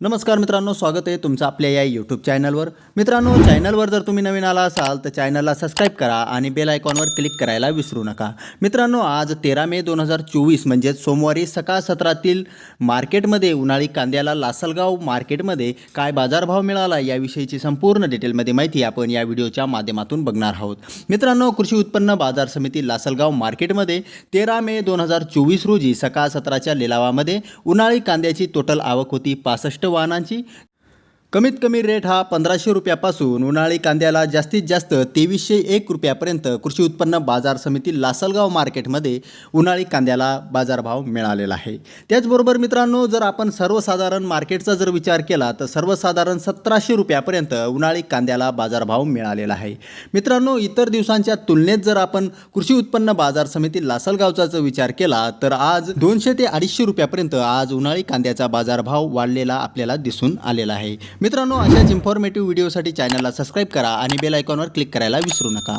नमस्कार मित्रांनो स्वागत आहे तुमचं आपल्या या यूट्यूब चॅनलवर मित्रांनो चॅनलवर जर तुम्ही नवीन आला असाल तर चॅनलला सबस्क्राईब करा आणि बेल आयकॉनवर क्लिक करायला विसरू नका. मित्रांनो आज तेरा मे दोन हजार चोवीस म्हणजेच सोमवारी सकाळ सत्रातील मार्केटमध्ये उन्हाळी कांद्याला लासलगाव मार्केटमध्ये काय बाजारभाव मिळाला याविषयीची संपूर्ण डिटेलमध्ये माहिती आपण या व्हिडिओच्या माध्यमातून बघणार आहोत. मित्रांनो कृषी उत्पन्न बाजार समिती लासलगाव मार्केटमध्ये तेरा मे दोन हजार चोवीस रोजी सकाळ सत्राच्या लिलावामध्ये उन्हाळी कांद्याची टोटल आवक होती पासष्ट वाहनांची कमीत कमी रेट हा पंधराशे रुपयापासून उन्हाळी कांद्याला जास्तीत जास्त तेवीसशे एक रुपयापर्यंत कृषी उत्पन्न बाजार समिती लासलगाव मार्केटमध्ये उन्हाळी कांद्याला बाजारभाव मिळालेला आहे. त्याचबरोबर मित्रांनो जर आपण सर्वसाधारण मार्केटचा जर विचार केला तर सर्वसाधारण सतराशे रुपयापर्यंत उन्हाळी कांद्याला बाजारभाव मिळालेला आहे. मित्रांनो इतर दिवसांच्या तुलनेत जर आपण कृषी उत्पन्न बाजार समिती लासलगावचा जर विचार केला तर आज दोनशे ते अडीचशे रुपयापर्यंत आज उन्हाळी कांद्याचा बाजारभाव वाढलेला आपल्याला दिसून आलेला आहे. मित्रांनो अशाच इन्फॉर्मेटिव्ह व्हिडिओसाठी चॅनलला सबस्क्राईब करा आणि बेल आयकॉनवर क्लिक करायला विसरू नका.